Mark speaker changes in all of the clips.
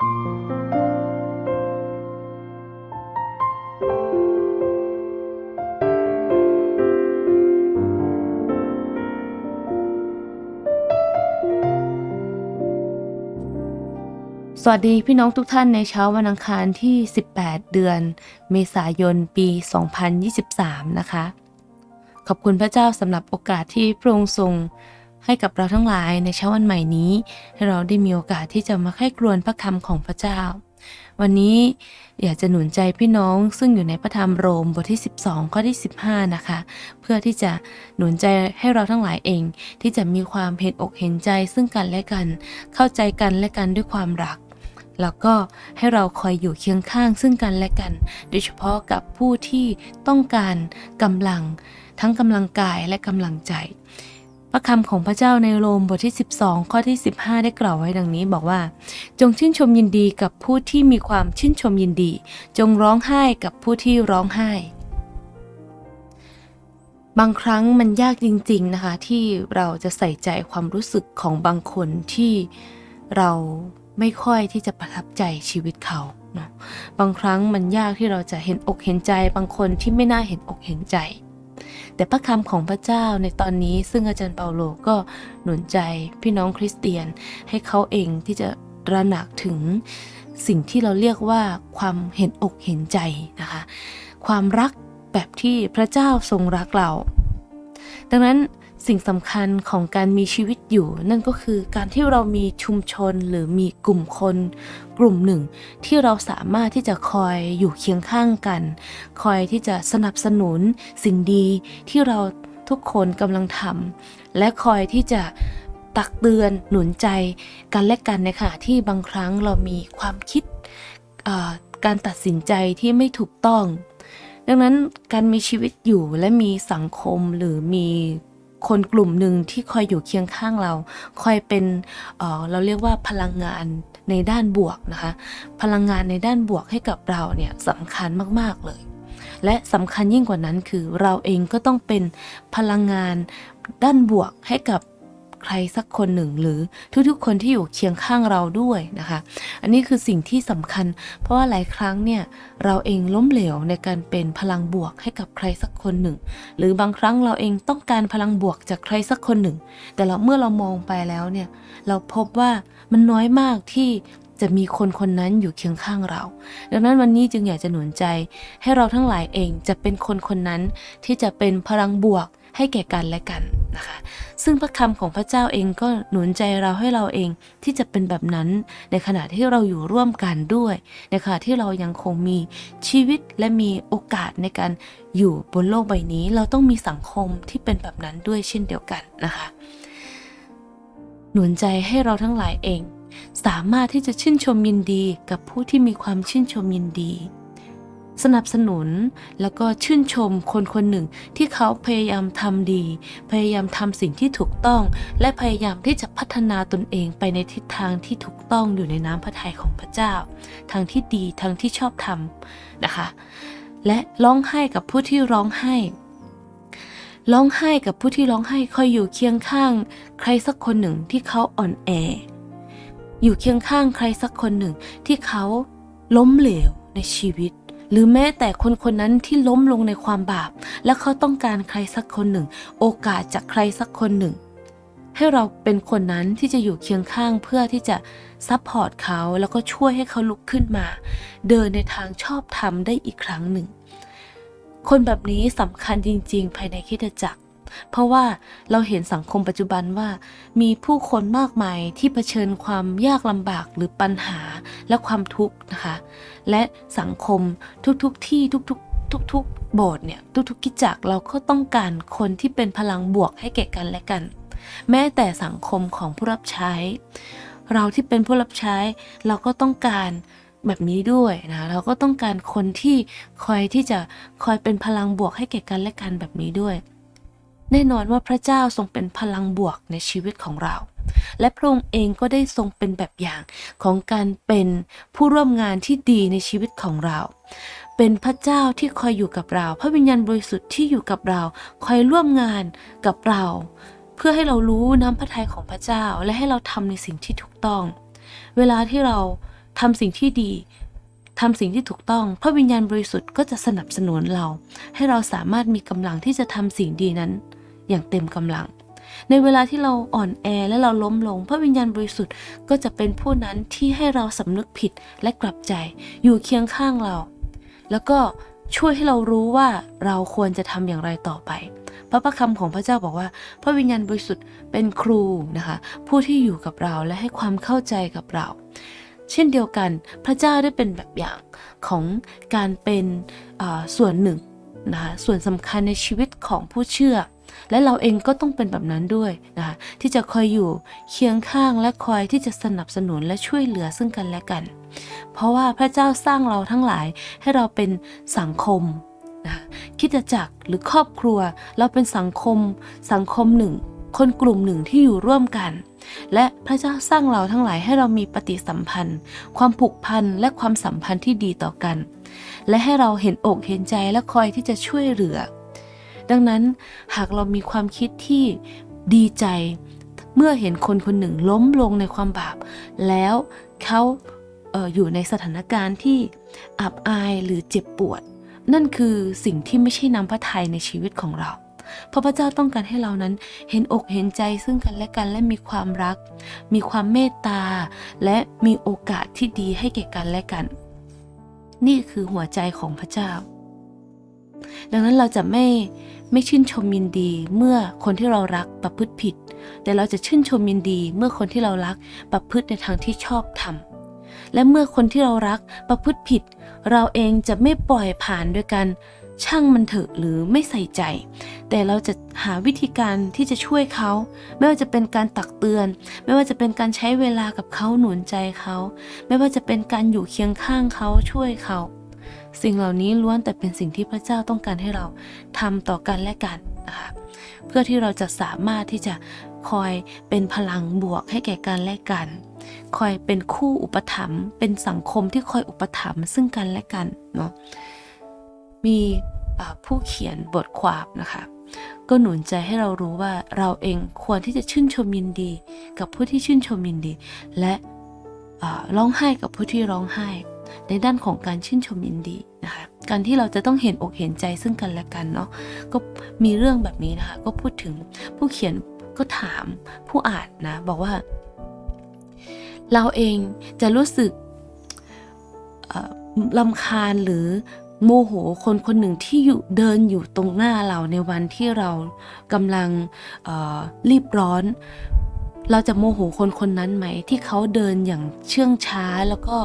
Speaker 1: สวัสดีพี่น้องทุกท่านในเช้าวันอังคารที่ 18 เดือน เมษายนปี 2023 นะคะ ขอบคุณพระเจ้าสำหรับโอกาสที่พระองค์ทรง ให้กับเราทั้งหลายในเช้าวันใหม่นี้ ให้เราได้มีโอกาสที่จะมาใคร่ครวญพระคำของพระเจ้า วันนี้อยากจะหนุนใจพี่น้องซึ่งอยู่ในพระธรรมโรมบทที่ 12 ข้อที่ 15 นะคะ เพื่อที่จะหนุนใจให้เราทั้งหลายเอง ที่จะมีความเห็นอกเห็นใจซึ่งกันและกัน เข้าใจกันและกันด้วยความรักแล้วก็ให้เราคอยอยู่เคียงข้างซึ่งกันและกัน โดยเฉพาะกับผู้ที่ต้องการกำลังทั้งกำลังกายและกำลังใจ พระคำของพระเจ้าในโรมบทที่ 12 ข้อที่ 15 ได้กล่าวไว้ดังนี้บอกว่า จงชื่นชมยินดีกับผู้ที่มีความชื่นชมยินดี จงร้องไห้กับผู้ที่ร้องไห้ บางครั้งมันยากจริง ๆนะคะ ที่เราจะใส่ใจความรู้สึกของบางคนที่เราไม่ค่อยที่จะประทับใจชีวิตเขาเนาะบางครั้งมันยากที่เราจะเห็นอกเห็นใจบางคนที่ไม่น่าเห็นอกเห็นใจ แต่พระคำของพระเจ้าในตอนนี้ ซึ่งอาจารย์เปาโลก็หนุนใจพี่น้องคริสเตียน ให้เขาเองที่จะระหนักถึงสิ่งที่เราเรียกว่าความเห็นอกเห็นใจนะคะ ความรักแบบที่พระเจ้าทรงรักเรา ดังนั้น สิ่งสำคัญของการมีชีวิตอยู่ นั่นก็คือการที่เรามีชุมชนหรือมีกลุ่มคน กลุ่มหนึ่ง ที่เราสามารถที่จะคอยอยู่เคียงข้างกัน คอยที่จะสนับสนุนสิ่งดีที่เราทุกคนกำลังทำและคอยที่จะตักเตือนหนุนใจกันและกันในขณะที่บางครั้งเรามีความคิดการตัดสินใจที่ไม่ถูกต้อง ดังนั้นการมีชีวิตอยู่และมีสังคมหรือมี คนกลุ่มหนึ่งที่คอยอยู่เคียงข้างเรา คอยเป็นเเราเรียกว่าพลังงานในด้านบวกนะคะ พลังงานในด้านบวกให้กับเราเนี่ยสำคัญมาก ๆ เลย และสำคัญยิ่งกว่านั้นคือเราเองก็ต้องเป็นพลังงานด้านบวกให้กับ ใครสักคนหนึ่งหรือทุกๆ คนที่อยู่เคียงข้างเราด้วยนะคะ อันนี้คือสิ่งที่สำคัญ เพราะว่าหลายครั้งเนี่ยเราเองล้มเหลวในการเป็นพลังบวกให้กับใครสักคนหนึ่ง หรือบางครั้งเราเองต้องการพลังบวกจากใครสักคนหนึ่ง แต่เราเมื่อเรามองไปแล้วเนี่ยเราพบว่ามันน้อยมากที่ จะมีคนคนนั้นอยู่เคียงข้างเรา ดังนั้นวันนี้จึงอยากจะหนุนใจ ให้เราทั้งหลายเองจะเป็นคนคนนั้นที่จะเป็นพลังบวกให้แก่กันและกันนะคะซึ่งพระคำของพระเจ้าเองก็หนุนใจเราให้เราเองที่จะเป็นแบบนั้น ในขณะที่เราอยู่ร่วมกันด้วยในขณะที่เรายังคงมีชีวิตและมีโอกาสในการอยู่บนโลกใบนี้ เราต้องมีสังคมที่เป็นแบบนั้นด้วยเช่นเดียวกันนะคะ หนุนใจให้เราทั้งหลายเอง สามารถที่จะชื่นชมยินดีกับผู้ที่มีความชื่นชมยินดี สนับสนุนแล้วก็ชื่นชมคนคนหนึ่งที่เขาพยายามทำดี พยายามทำสิ่งที่ถูกต้อง และพยายามที่จะพัฒนาตนเองไปในทิศทางที่ถูกต้องอยู่ในน้ำพระทัยของพระเจ้า ทางที่ดีทางที่ชอบทำนะคะ และร้องไห้กับผู้ที่ร้องไห้ร้องไห้กับผู้ที่ร้องไห้คอยอยู่เคียงข้าง ใครสักคนหนึ่งที่เขาอ่อนแอ อยู่เคียงข้างใครสักคนหนึ่งที่เขาล้มเหลวในชีวิต หรือแม้แต่คนคนนั้นที่ล้มลงในความบาป และเขาต้องการใครสักคนหนึ่ง โอกาสจากใครสักคนหนึ่ง ให้เราเป็นคนนั้นที่จะอยู่เคียงข้างเพื่อที่จะซัพพอร์ตเขาแล้วก็ช่วยให้เขาลุกขึ้นมา เดินในทางชอบธรรมได้อีกครั้งหนึ่ง คนแบบนี้สำคัญจริง ๆ ภายในคริสตจักร เพราะว่าเราเห็นสังคมปัจจุบันว่า มีผู้คนมากมายที่เผชิญความยากลำบากหรือปัญหาและความทุกข์นะคะ และสังคมทุกๆทที่ทุกๆ ทุกๆ โบสถ์เนี่ยทุกๆกิจจักเราก็ต้องการคนที่เป็นพลังบวกให้แก่กันและกัน แม้แต่สังคมของผู้รับใช้ เราที่เป็นผู้รับใช้เราก็ต้องการแบบนี้ด้วยนะเราก็ต้องการคนที่คอยที่จะคอยเป็นพลังบวกให้แก่กันและกันแบบนี้ด้วย แน่นอนว่าพระเจ้าทรงเป็นพลังบวกในชีวิตของเรา และพระองค์เองก็ได้ทรงเป็นแบบอย่างของการเป็นผู้ร่วมงานที่ดีในชีวิตของเรา เป็นพระเจ้าที่คอยอยู่กับเรา พระวิญญาณบริสุทธิ์ที่อยู่กับเรา คอยร่วมงานกับเรา เพื่อให้เรารู้น้ำพระทัยของพระเจ้าและให้เราทำในสิ่งที่ถูกต้อง เวลาที่เราทำสิ่งที่ดีทำสิ่งที่ถูกต้อง พระวิญญาณบริสุทธิ์ก็จะสนับสนุนเรา ให้เราสามารถมีกำลังที่จะทำสิ่งดีนั้น อย่างเต็มกำลัง ในเวลาที่เราอ่อนแอและเราล้มลง พระวิญญาณบริสุทธิ์ก็จะเป็นผู้นั้นที่ให้เราสำนึกผิดและกลับใจ อยู่เคียงข้างเรา แล้วก็ช่วยให้เรารู้ว่าเราควรจะทำอย่างไรต่อไปพระประคำของพระเจ้าบอกว่า พระวิญญาณบริสุทธิ์เป็นครูนะคะผู้ที่อยู่กับเราและให้ความเข้าใจกับเรา เช่นเดียวกันพระเจ้าได้เป็นแบบอย่างของการเป็นส่วนหนึ่งนะคะส่วนสำคัญในชีวิตของผู้เชื่อ และเราเองก็ต้องเป็นแบบนั้นด้วยนะคะที่จะคอยอยู่เคียงข้างและคอยที่จะสนับสนุนและช่วยเหลือซึ่งกันและกัน เพราะว่าพระเจ้าสร้างเราทั้งหลายให้เราเป็นสังคมนะคิดจักรหรือครอบครัวเราเป็นสังคมสังคมหนึ่ง คนกลุ่มหนึ่งที่อยู่ร่วมกัน และพระเจ้าสร้างเราทั้งหลายให้เรามีปฏิสัมพันธ์ ความผูกพันและความสัมพันธ์ที่ดีต่อกัน และให้เราเห็นอกเห็นใจและคอยที่จะช่วยเหลือ ดังนั้นหากเรามีความคิดที่ดีใจ เมื่อเห็นคนคนหนึ่งล้มลงในความบาป แล้วเขาเอออยู่ในสถานการณ์ที่อับอายหรือเจ็บปวด นั่นคือสิ่งที่ไม่ใช่น้ำพระทัยในชีวิตของเราเพราะพระเจ้าต้องการให้เรานั้นเห็นอกเห็นใจซึ่งกันและกันและมีความรัก มีความเมตตา และมีโอกาสที่ดีให้แก่กันและกัน นี่คือหัวใจของพระเจ้า ดังนั้นเราจะไม่ ไม่ชื่นชมยินดีเมื่อคนที่เรารักประพฤติผิด แต่เราจะชื่นชมยินดีเมื่อคนที่เรารักประพฤติในทางที่ชอบทำและเมื่อคนที่เรารักประพฤติผิด เราเองจะไม่ปล่อยผ่านด้วยกันช่างมันเถอะหรือไม่ใส่ใจ แต่เราจะหาวิธีการที่จะช่วยเขา ไม่ว่าจะเป็นการตักเตือน ไม่ว่าจะเป็นการใช้เวลากับเขาหนุนใจเขา ไม่ว่าจะเป็นการอยู่เคียงข้างเขาช่วยเขา สิ่งเหล่านี้ล้วนแต่เป็นสิ่งที่พระเจ้าต้องการให้เราทำต่อกันและกันนะคะเพื่อที่เราจะสามารถที่จะคอยเป็นพลังบวกให้แก่กันและกัน คอยเป็นคู่อุปถัมภ์เป็นสังคมที่คอยอุปถัมภ์ซึ่งกันและกันเนาะมีผู้เขียนบทความนะคะก็หนุนใจให้เรารู้ว่าเราเองควรที่จะชื่นชมยินดี กับผู้ที่ชื่นชมยินดี และร้องไห้กับผู้ที่ร้องไห้ ในด้านของการชื่นชมยินดีนะคะการที่เราจะต้องเห็นอกเห็นใจซึ่งกันและกันเนาะก็มีเรื่องแบบนี้นะคะ ก็พูดถึงผู้เขียนก็ถามผู้อ่านนะ บอกว่า เราเองจะรู้สึกลำคาญหรือโมโหคนคนหนึ่งที่อยู่เดินอยู่ตรงหน้าเราในวันที่เรากำลังรีบร้อน เราจะโมโหคนคนนั้นไหม ที่เขาเดินอย่างเชื่องช้า แล้วก็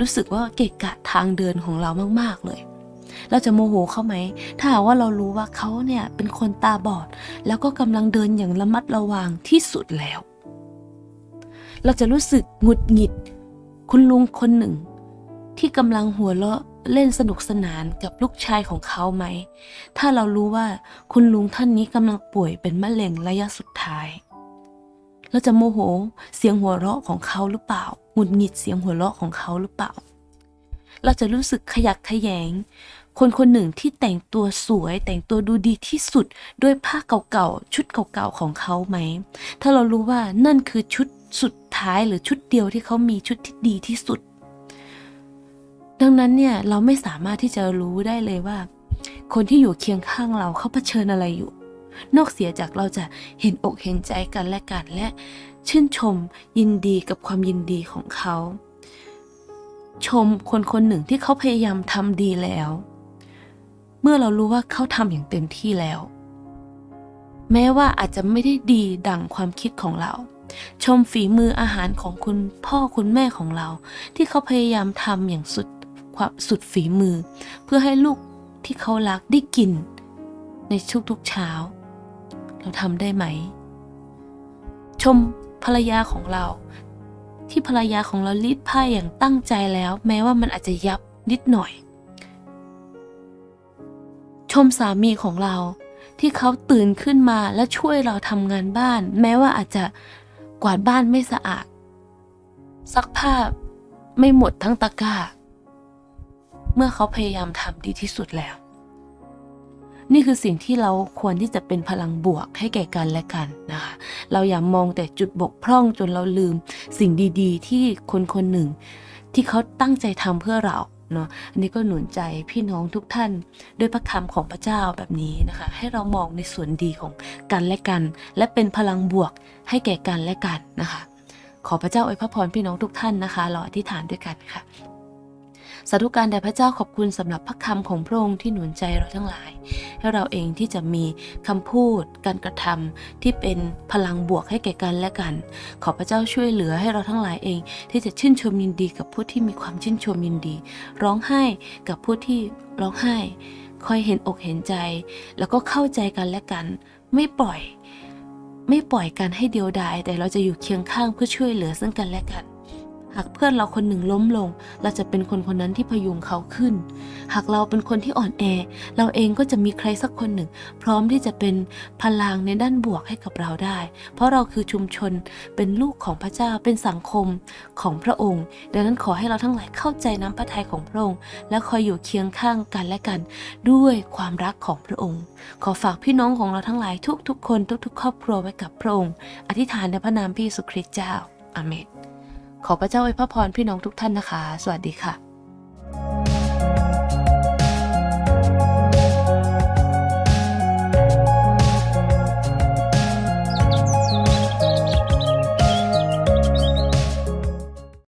Speaker 1: รู้สึกว่าเกะกะทางเดินของเรามาก ๆ เลย เราจะโมโหเขาไหม ถ้าหากว่าเรารู้ว่าเขาเนี่ยเป็นคนตาบอด แล้วก็กำลังเดินอย่างระมัดระวังที่สุดแล้ว เราจะรู้สึกหงุดหงิด คุณลุงคนหนึ่ง ที่กำลังหัวเราะเล่นสนุกสนานกับลูกชายของเขาไหม ถ้าเรารู้ว่าคุณลุงท่านนี้กำลังป่วยเป็นมะเร็งระยะสุดท้าย เราจะโมโหเสียงหัวเราะของเขาหรือเปล่าหงุดหงิดเสียงหัวเราะของเขาหรือเปล่า เราจะรู้สึกขยักขยแยง คนคนหนึ่งที่แต่งตัวสวยแต่งตัวดูดีที่สุดด้วยผ้าเก่าๆชุดเก่าๆของเขาไหม ถ้าเรารู้ว่านั่นคือชุดสุดท้ายหรือชุดเดียวที่เขามีชุดที่ดีที่สุด ดังนั้นเนี่ยเราไม่สามารถที่จะรู้ได้เลยว่า คนที่อยู่เคียงข้างเราเขาเผชิญอะไรอยู่ นอกเสียจากเราจะเห็นอกเห็นใจกันและกันและชื่นชมยินดีกับความยินดีของเขา ชมคนคนหนึ่งที่เขาพยายามทำดีแล้ว เมื่อเรารู้ว่าเขาทำอย่างเต็มที่แล้ว แม้ว่าอาจจะไม่ได้ดีดังความคิดของเรา ชมฝีมืออาหารของคุณพ่อคุณแม่ของเรา ที่เขาพยายามทำอย่างสุดความสุดฝีมือ เพื่อให้ลูกที่เขารักได้กิน ในทุกๆเช้า เราทำได้ไหม ชมภรรยาของเรา ที่ภรรยาของเรารีดผ้าอย่างตั้งใจแล้ว แม้ว่ามันอาจจะยับนิดหน่อย ชมสามีของเราที่เขาตื่นขึ้นมาและช่วยเราทำงานบ้าน แม้ว่าอาจจะกวาดบ้านไม่สะอาดซักผ้าไม่หมดทั้งตะกร้า เมื่อเขาพยายามทำดีที่สุดแล้ว นี่คือสิ่งที่เราควรที่จะเป็นพลังบวกให้แก่กันและกันนะคะเราอย่ามองแต่จุดบกพร่องจนเราลืม สิ่งดีๆ ที่คนคนหนึ่ง ที่เขาตั้งใจทำเพื่อเราเนาะอันนี้ก็หนุนใจพี่น้องทุกท่านด้วยพระคำของพระเจ้าแบบนี้นะคะ ให้เรามองในส่วนดีของกันและกัน และเป็นพลังบวกให้แก่กันและกันนะคะ ขอพระเจ้าอวยพระพรพี่น้องทุกท่านนะคะเราอธิษฐานด้วยกันค่ะ สาธุการแด่พระเจ้าขอบคุณสำหรับพระคำของพระองค์ที่หนุนใจเราทั้งหลาย ให้เราเองที่จะมีคำพูด การกระทำที่เป็นพลังบวกให้แก่กันและกัน ขอพระเจ้าช่วยเหลือให้เราทั้งหลายเอง ที่จะชื่นชมยินดีกับผู้ที่มีความชื่นชมยินดี ร้องไห้กับผู้ที่ร้องไห้ คอยเห็นอกเห็นใจ แล้วก็เข้าใจกันและกัน ไม่ปล่อย ไม่ปล่อยกันให้เดียวดายแต่เราจะอยู่เคียงข้างเพื่อช่วยเหลือซึ่งกันและกัน หากเพื่อนเราคนหนึ่งล้มลง เราจะเป็นคนคนนั้นที่พยุงเขาขึ้น หากเราเป็นคนที่อ่อนแอ เราเองก็จะมีใครสักคนหนึ่ง พร้อมที่จะเป็นพลังในด้านบวกให้กับเราได้ เพราะเราคือชุมชนเป็นลูกของพระเจ้าเป็นสังคมของพระองค์ ดังนั้นขอให้เราทั้งหลายเข้าใจน้ำพระทัยของพระองค์ และคอยอยู่เคียงข้างกันและกัน ด้วยความรักของพระองค์ ขอฝากพี่น้องของเราทั้งหลายทุกๆ คนทุก ๆ ครอบครัวไว้กับพระองค์ อธิษฐานในพระนามพระเยซูคริสต์เจ้าอาเมน ขอพระเจ้าอวยพระพรพี่น้องทุกท่านนะคะ สวัสดีค่ะ